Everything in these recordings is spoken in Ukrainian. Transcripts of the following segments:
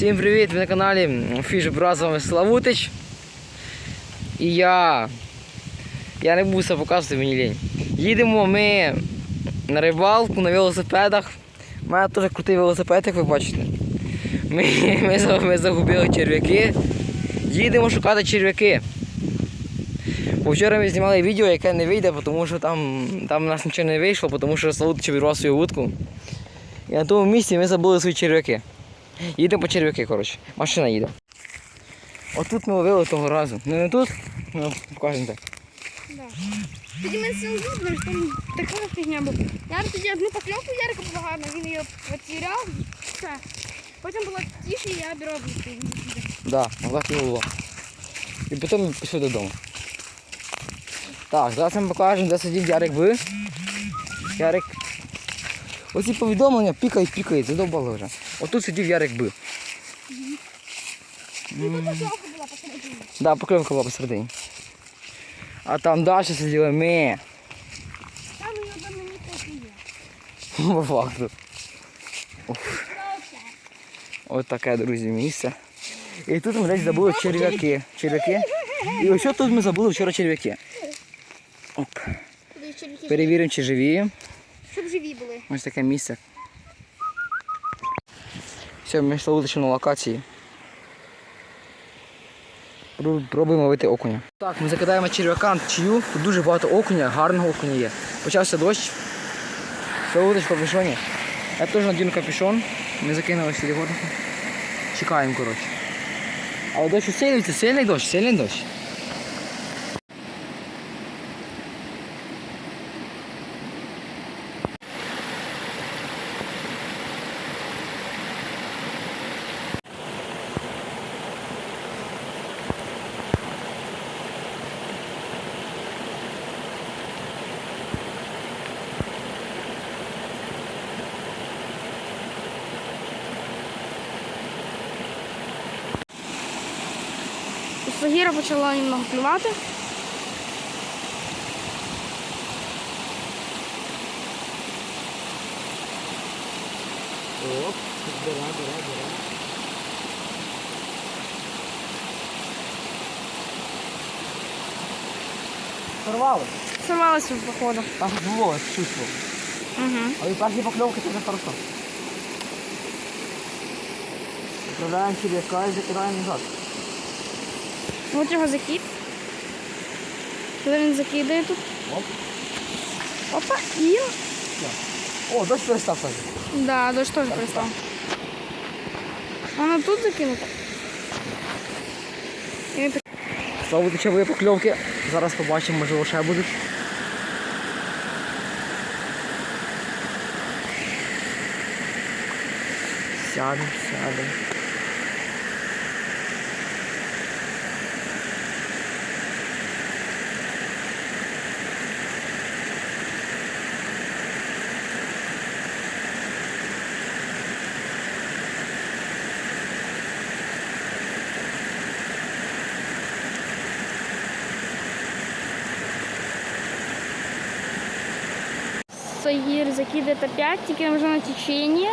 Всім привіт! Ви на каналі Фіш Брат, з Славутич. І я. Я не буду все показувати мені лінь. Їдемо ми на рибалку на велосипедах. У мене теж крутий велосипед, як ви бачите. Ми, ми, ми загубили черв'яки. Їдемо шукати черв'яки. Вчора ми знімали відео, яке не вийде, тому що там, там у нас нічого не вийшло, тому що Славутич обірвав свою вудку. І на тому місці ми забули свої черв'яки. Їдемо по черв'яки, коротше. Машина їде. Отут ми ловили того разу. Не, не тут? Ну, покажемо так. Да. Тоді ми це узбили, там така фігня була. Я тоді одну покльовку Ярика була гарна, він її потеряв. Все. Потім було тише, і я беру обійти. Да, отак і було. І потім ми пішли додому. Так, зараз ми покажемо, де сидів Ярик би. Ярик. Оці повідомлення пікають, пікають, задовбали вже. Отут сидів Ярик би. І тут покльовка була посередині. А там далі сиділи ми. Там і одна мені є. По факту. Ось таке, друзі, місце. І тут ми десь забули черв'яки. Черв'яки. І ось тут ми забули вчора черв'яки. Оп. Перевіримо, чи живі. щоб живі були. Ось таке місце. Все, ми йшли на локації. Пробуємо ловити окуня. Так, ми закидаємо черв'яка чию. Тут дуже багато окуня, гарного окуня є. Почався дощ. Все удочка в капюшоні. Я теж надіну капюшон. Ми закинули сюди. Чекаємо, коротше. Але дощ усилюється, сильний дощ, сильний дощ. У почала немного клювати. Оп, бера, бера, бера. Сорвали. Сорвалася походу. Там було, чувство. Угу. Але перші покльовки це вже хорошо. Відправляємо черв'яка і закидаємо назад. От його закид. Коли він закидає тут. Оп. Опа, і. О, дощ перестав так. Да, дощ теж перестав. Вона тут закинута. І. Знову течові покльовки. Зараз побачимо, можливо, ще будуть. Сядемо, сядемо. Сагір закидає опять, тільки вже на течение.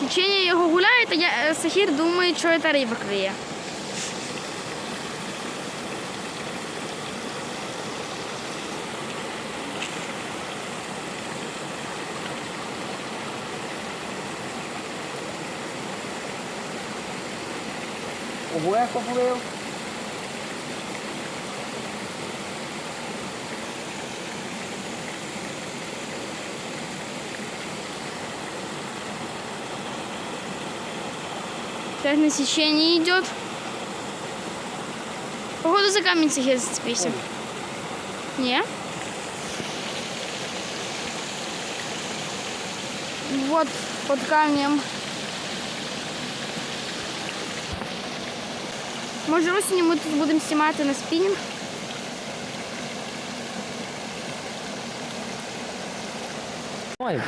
Течение його гуляє, а я, е, Сахір думає, що це риба клює. Обоє поплив. Сейчас на сечение идет. Походу за камень Сахир зацепился. Не? Вот под камнем. Може осінню ми тут будемо знімати на спінінг. Давай.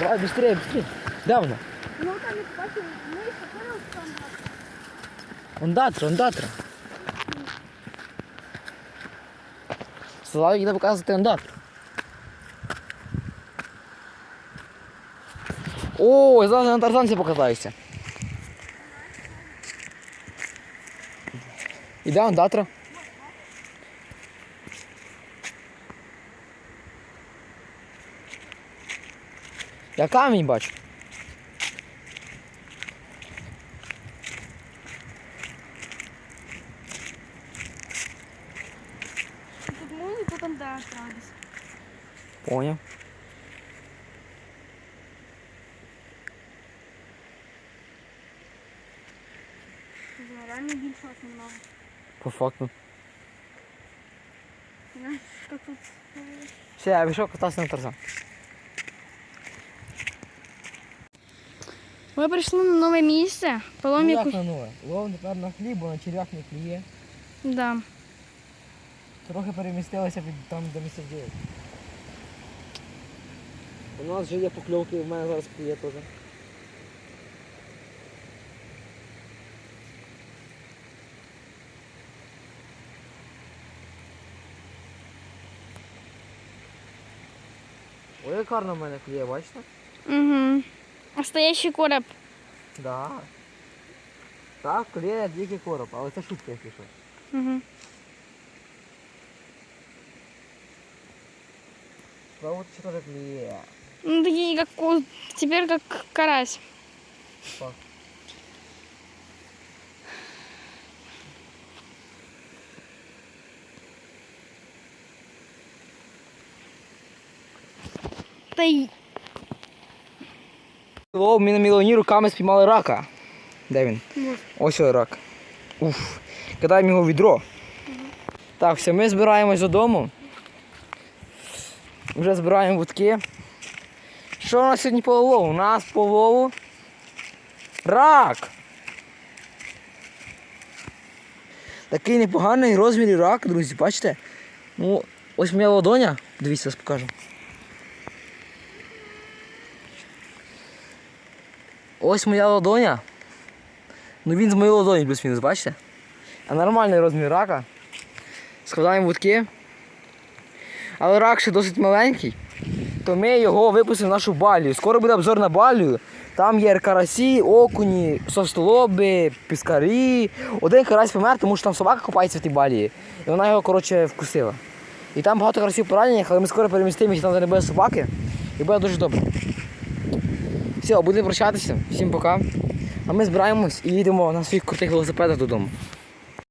Давай, быстрее, быстрее. Да, вона? Ну там я побачив, ми походили там. Ондатра, ондатра. Славік йде показувати андат. О, я зараз на тарзанці покатаюся. Іде андатра. Я камінь бачу. Тут музику, там да, радість. Поняв. Реально більше немного. По факту. Як е, Все, я пішов кататися на тарзан. Ми прийшли на нове місце. Полом яку... на нове? Лов тепер на хліб, бо на черв'як не кліє. Да. Трохи перемістилися від там, де ми сиділи. У нас вже є покльовки, в мене зараз кліє теж. Ой, як гарно в мене кліє, бачите? Угу. Настоящий короб. Да. Так, клеє дикий короб, але це шутка, якщо що. Угу. Правда, що теж клеє. Ну, такие, как ку- теперь как карась. Так. Й О, ми на мілоні руками спіймали рака. Де він? Вот. Ось ось рак. Уф. Кидаємо його в відро. Так, все, ми збираємось додому. Вже збираємо вудки. Що у нас сьогодні по лову? У нас по лову рак. Такий непоганий розмір рак, друзі, бачите? Ну, ось моя ладоня. Дивіться, покажу. Ось моя ладоня. Ну він з моєї ладоні плюс-мінус, бачите? А нормальний розмір рака. Складаємо вудки. Але рак ще досить маленький. То ми його випустимо в нашу балію. Скоро буде обзор на балію. Там є карасі, окуні, совстолоби, піскарі. Один карась помер, тому що там собака купається в тій балії. І вона його, коротше, вкусила. І там багато карасів поранених, але ми скоро перемістимося там, де не буде собаки. І буде дуже добре. Все, будемо прощатися. Всім пока. А ми збираємось і їдемо на своїх крутих велосипедах додому.